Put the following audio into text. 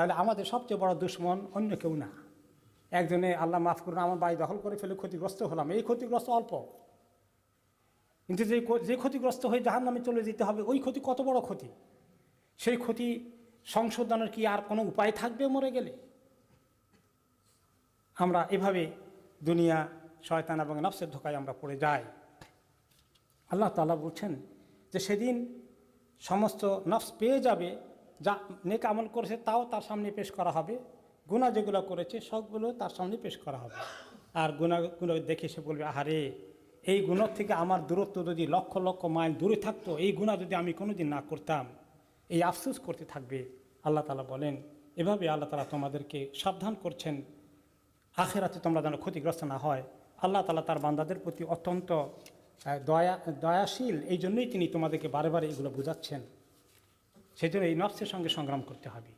তাহলে আমাদের সবচেয়ে বড় দুশ্মন অন্য কেউ না। একজনে, আল্লাহ মাফ করুন, আমার বাড়ি দখল করে ফেলে ক্ষতিগ্রস্ত হলাম। এই ক্ষতিগ্রস্ত অল্প। কিন্তু যে যে ক্ষতিগ্রস্ত হয়ে জাহান নামে চলে যেতে হবে, ওই ক্ষতি কত বড় ক্ষতি? সেই ক্ষতি সংশোধনের কি আর কোনো উপায় থাকবে মরে গেলে? আমরা এভাবে দুনিয়া শয়তান এবং নফসের ধোকায় আমরা পড়ে যাই। আল্লাহ তাআলা বলছেন যে, সেদিন সমস্ত নফস পেয়ে যাবে যা নেক আমল করেছে তাও তার সামনে পেশ করা হবে। গুণা যেগুলো করেছে সবগুলো তার সামনে পেশ করা হবে। আর গুণাগুলো দেখে সে বলবে, আহারে, এই গুণর থেকে আমার দূরত্ব যদি লক্ষ লক্ষ মাইল দূরে থাকতো, এই গুণা যদি আমি কোনোদিন না করতাম, এই আফসুস করতে থাকবে। আল্লাহ তালা বলেন, এভাবে আল্লাহ তালা তোমাদেরকে সাবধান করছেন। আখেরাতে তোমরা যেন ক্ষতিগ্রস্ত না হয়। আল্লাহ তালা তার বান্দাদের প্রতি অত্যন্ত দয়া, দয়াশীল। এই জন্যই তিনি তোমাদেরকে বারে বারে এগুলো বোঝাচ্ছেন। সেই জন্য এই নফসের সঙ্গে সংগ্রাম করতে হবে।